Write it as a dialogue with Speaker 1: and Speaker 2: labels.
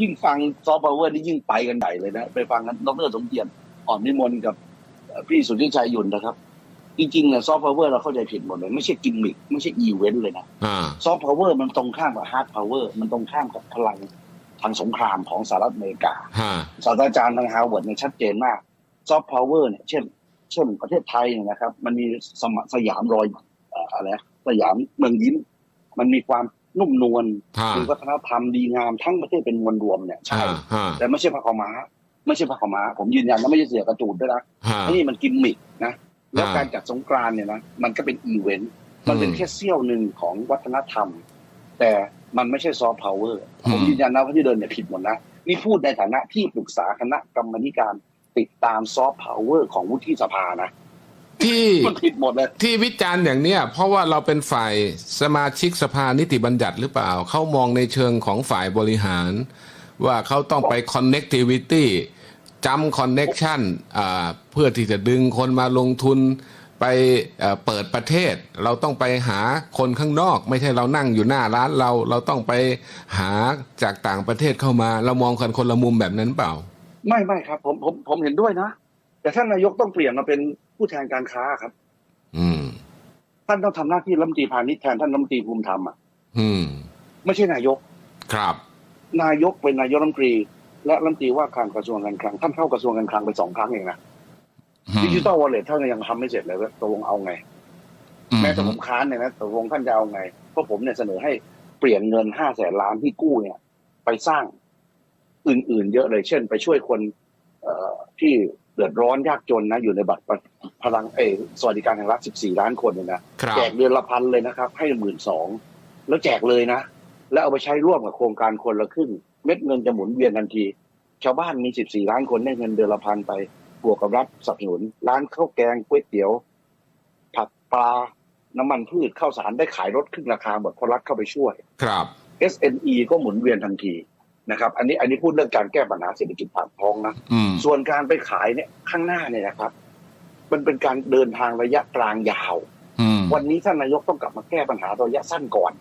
Speaker 1: ยิ่งฟังซอฟต์พาวเวอร์นี่ยิ่งไปกันใหญ่เลยนะ ไปฟังกันดรสมเกียรติอ่อนนิมนต์กับเอ่อพี่สุทธิชัยหยุ่นนะครับ จริงๆเนี่ยซอฟต์พาวเวอร์เราเข้าใจผิดหมดเลย ไม่ใช่กิมมิคไม่ใช่อีเวนต์เลยนะ
Speaker 2: อ่า
Speaker 1: ซอฟต์พาวเวอร์มันตรงข้ามกับฮาร์ดพาวเวอร์มันตรงข้ามกับพลังทางสงครามของสหรัฐอเมริกา
Speaker 2: ฮะ
Speaker 1: ศาสตราจารย์ทางฮาร์วาร์ดเนี่ยชัดเจนมากซอฟต์พาวเวอร์เนี่ยเช่น เช่นประเทศไทยเนี่ยนะครับ มันมีสมสยามรอยเอ่ออะไรนะสยามเมืองยิ้มมันมีความ นุ่มนวล
Speaker 2: ฮะ
Speaker 1: มีวัฒนธรรมดีงามทั้งประเทศเป็นมวลรวมเนี่ยใช่
Speaker 2: ฮะฮะ
Speaker 1: แต่ไม่ใช่พระขาวม้า ไม่ใช่พระขาวม้า ผมยืนยันนะไม่ใช่เสือกระจูดด้วยนะ
Speaker 2: ฮะ
Speaker 1: นี่มันกิมมิกนะแล้ว
Speaker 2: อ่า
Speaker 1: การจัดสงกรานต์เนี่ยนะมันก็เป็นอีเวนต์มันเป็น
Speaker 2: อืม
Speaker 1: แค่เสี้ยวหนึ่งของวัฒนธรรม แต่มันไม่ใช่ซอฟต์พาวเวอร์ผม
Speaker 2: อืม
Speaker 1: ยืนยันนะว่าที่เดินเนี่ยผิดหมดนะนี่พูดในฐานะที่ปรึกษาคณะกรรมาธิการติดตามซอฟต์พาวเวอร์ของวุฒิสภานะ
Speaker 2: ที่
Speaker 1: มันผิดหมดเลย
Speaker 2: ที่วิจารณ์อย่างเนี้ยเพราะว่าเราเป็นฝ่ายสมาชิกสภานิติบัญญัติหรือเปล่า เขามองในเชิงของฝ่ายบริหาร ว่าเขาต้องไป connectivity จำ connection อ่าเพื่อที่จะดึงคนมาลงทุนไปเอ่อเปิดประเทศ เราต้องไปหาคนข้างนอก ไม่ใช่เรานั่งอยู่หน้าร้านเราเราต้องไปหาจากต่างประเทศเข้ามา เรามองกันคนละมุมแบบนั้นเปล่า
Speaker 1: ไม่ไม่ครับ ผมผมผมเห็นด้วยนะ แต่ท่านนายกต้องเปลี่ยนมาเป็น ผู้แทนการค้าครับ
Speaker 2: อืม
Speaker 1: ท่านต้องทำหน้าที่รัฐมนตรีพาณิชย์แทนท่านรัฐมนตรีภูมิธรรมอะ
Speaker 2: อืม
Speaker 1: ไม่ใช่นายก
Speaker 2: ครับ
Speaker 1: นายกเป็นนายกรัฐมนตรี และรัฐมนตรีว่าการกระทรวงการคลังท่านเข้ากระทรวงการคลังไปสองครั้งเองนะดิจิตอลวอลเล็ตท่านยังทำไม่เสร็จเลยตกลงเอาไง แม้แต่ผมค้านเนี่ยนะตกลงท่านจะเอาไงเพราะผมเนี่ยเสนอให้เปลี่ยนเงินห้าแสนล้านที่กู้เนี่ย ไปสร้างอื่น ๆ เยอะเลย เช่น ไปช่วยคนเอ่อที่เดือดร้อนยากจนนะอยู่ในบัตร พลังเออสวัสดิการแห่งรัฐ 14 ล้านคนเนี่ยนะครับแจกเดือนละพันเลยนะครับ ให้หมื่นสองแล้วแจกเลยนะ แล้วเอาไปใช้ร่วมกับโครงการคนละครึ่งเม็ดเงินจะหมุนเวียนทันที ชาวบ้านมี 14 ล้านคนได้เงินเดือนละพันไปบวกกับรัฐสนับสนุน ร้านข้าวแกงก๋วยเตี๋ยว ผักปลาน้ำมันพืชข้าวสารได้ขายลดครึ่งราคาหมดเพราะรัฐเข้าไปช่วย
Speaker 2: ครับ
Speaker 1: SME ก็หมุนเวียนทันทีนะครับ อันนี้อันนี้พูดเรื่องการแก้ปัญหาเศรษฐกิจปากท้องนะ
Speaker 2: อืม
Speaker 1: ส่วนการไปขายเนี่ยข้างหน้าเนี่ยนะครับ มันเป็นการเดินทางระยะกลางยาว
Speaker 2: อืม
Speaker 1: วันนี้ท่านนายกต้องกลับมาแก้ปัญหาระยะสั้นก่อน